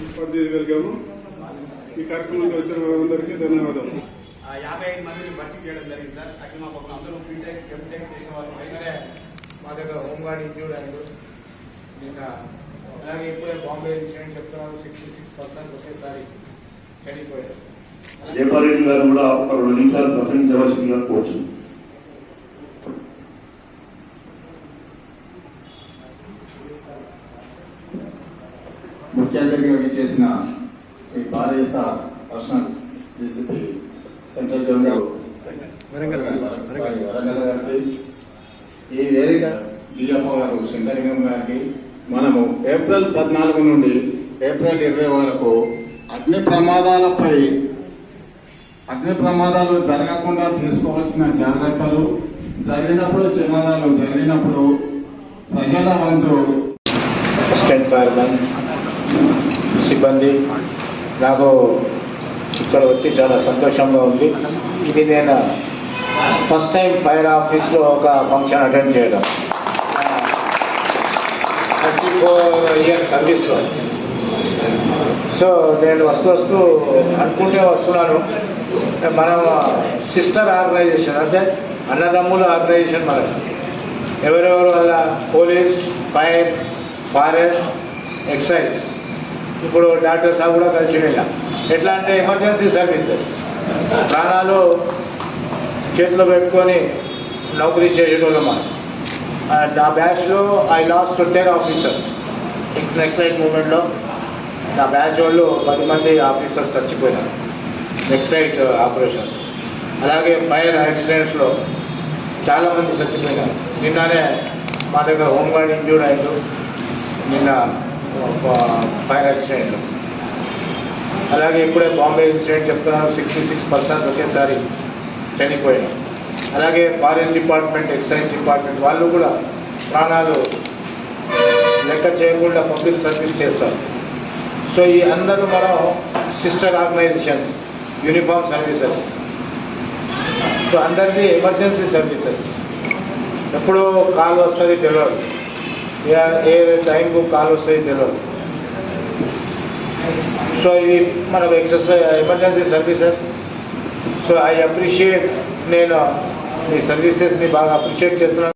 ఏర్పాటు చేయగలిగాము ఈ కార్యక్రమానికి వచ్చిన వారందరికీ ధన్యవాదాలు యాభై ఐదు మందిని భర్తీ చేయడం జరిగింది సార్. అక్కడ మాకు అందరూ బీటెక్ ఎంటెక్ చేసిన వాళ్ళు మా దగ్గర హోంగార్డ్ ఇంజూర్డ్ అండ్ అలాగే ఇప్పుడే బాంబే ఇన్సిడెంట్ చెప్తున్నారు సిక్స్టీ సిక్స్ పర్సెంట్ ఒకేసారి చనిపోయారు. జయపాల్ రెడ్డి గారు కూడా ఒక రెండు నిమిషాలు ముఖ్య అతిథిగా విచ్చేసిన Shri Balayya sir personal DCP central zone గారు వరంగల్ వరంగల్ గారికి ఈ వేదిక డిఎఫ్ఓ గారు శంకరింగం గారికి మనము ఏప్రిల్ పద్నాలుగు నుండి ఏప్రిల్ ఇరవై వరకు అగ్ని ప్రమాదాలపై అగ్ని ప్రమాదాలు జరగకుండా తీసుకోవాల్సిన జాగ్రత్తలు జరిగినప్పుడు చిన్నదాలు జరిగినప్పుడు ప్రజల వంతు అసిస్టెంట్ ఫైర్మెన్ సిబ్బంది. నాకు ఇక్కడ వచ్చి చాలా సంతోషంగా ఉంది. ఇది నేను ఫస్ట్ టైం ఫైర్ ఆఫీస్లో ఒక ఫంక్షన్ అటెండ్ చేయడం. థర్టీ ఫోర్ ఇయర్ సర్వీస్లో సో నేను వస్తూ వస్తూ అనుకుంటే వస్తున్నాను. మనం సిస్టర్ ఆర్గనైజేషన్ అంటే అన్నదమ్ముల ఆర్గనైజేషన్ మనది. ఎవరెవరు వల్ల పోలీస్ ఫైర్ ఫారెస్ట్ ఎక్సైజ్. ఇప్పుడు డాక్టర్ సాబ్ కూడా కలిసి ఎట్లా అంటే ఎమర్జెన్సీ సర్వీసెస్ ప్రాణాలు చేతిలో పెట్టుకొని నౌకరీ చేసేటోళ్ళం మనం. నా బ్యాచ్లో I lost ten officers. Next మూమెంట్లో. నా బ్యాచ్ వాళ్ళు పది మంది ఆఫీసర్స్ చచ్చిపోయినారు. నెక్స్ట్ రైట్ ఆపరేషన్ అలాగే ఫైర్ యాక్సిడెంట్స్లో చాలా మంది చచ్చిపోయినారు. నిన్ననే మా దగ్గర హోంగార్డ్ ఇంజూర్డ్ అయ్యారు. నిన్న ఫైర్ యాక్సిడెంట్లో అలాగే ఇప్పుడే బాంబే ఇన్సిడెంట్ చెప్తున్నారు సిక్స్టీ సిక్స్ పర్సెంట్ ఒకేసారి చనిపోయినాం అలాగే ఫారిన్ డిపార్ట్మెంట్ ఎక్సైజ్ డిపార్ట్మెంట్ వాళ్ళు కూడా ప్రాణాలు లెక్క చేయకుండా పబ్లిక్ సర్వీస్ చేస్తారు. సో ఈ అందరూ మనం sister organisations uniform services so అందరినీ ఎమర్జెన్సీ సర్వీసెస్ ఎప్పుడో కాల్ వస్తుంది తెలియదు ఏ- ఏ టైంకు కాల్ వస్తాయి తెలియదు సో ఇది మనకు exercise emergency services so I appreciate నేను మీ సర్వీసెస్ని బాగా అప్రిషియేట్ చేస్తున్నాను.